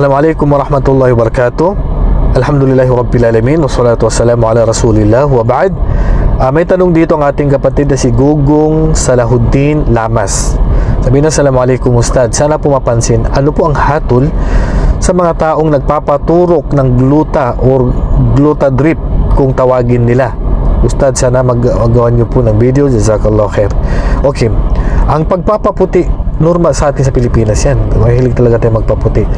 Assalamualaikum warahmatullahi wabarakatuh. Alhamdulillahi rabbil alamin wassalatu wassalamu ala rasulillah wa ba'd. Ah, may tanong dito ang ating kapatid na si Gugong Salahuddin Lamas. Sabi na Assalamualaikum Ustad. Sana po mapansin, ano po ang hatol sa mga taong nagpapaturok ng gluta or gluta drip kung tawagin nila. Ustad, sana mag magawan niyo po ng video. Jazakallah khair. Okay. Ang pagpapaputi, normal sa atin sa Pilipinas yan. Mahilig talaga tayo magpaputi.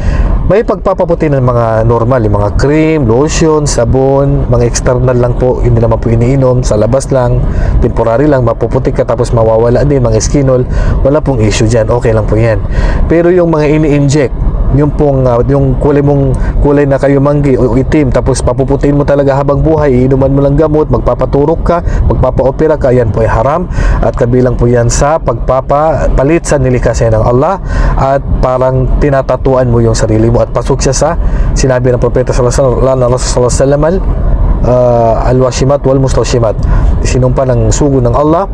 May pagpapaputi ng mga normal, yung mga cream, lotion, sabon, mga external lang po, hindi naman po iniinom, sa labas lang, temporary lang, mapuputi ka tapos mawawala din, mga skinol, wala pong issue dyan, okay lang po yan. Pero yung mga ini-inject, yung pong uh, yung kulay mong kulay na kayo manggi o itim tapos papuputin mo talaga habang buhay iinuman mo lang gamot magpapaturok ka magpapaopera ka yan po ay haram. At kabilang po yan sa pagpapapalit sa nilikasay ng Allah at parang tinatatuan mo yung sarili mo at pasok siya sa sinabi ng propeta sallallahu alaihi wasallam uh, al-washimat wal mustawshimat sinumpa ng sugo ng Allah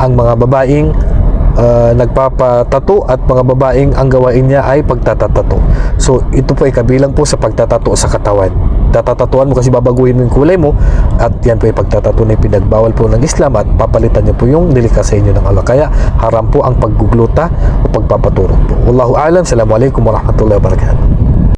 ang mga babaeng uh, nagpapatato at mga babaeng ang gawain niya ay pagtatatato. So, ito po ay kabilang po sa pagtatato sa katawan. Tatatatuan mo kasi babaguhin mo yung kulay mo at yan po ay pagtatato na pinagbawal po ng Islam at papalitan niyo po yung nilika sa inyo ng Allah. Kaya haram po ang paggugluta o pagpapaturok po. Wallahu alam. Assalamualaikum warahmatullahi wabarakatuh.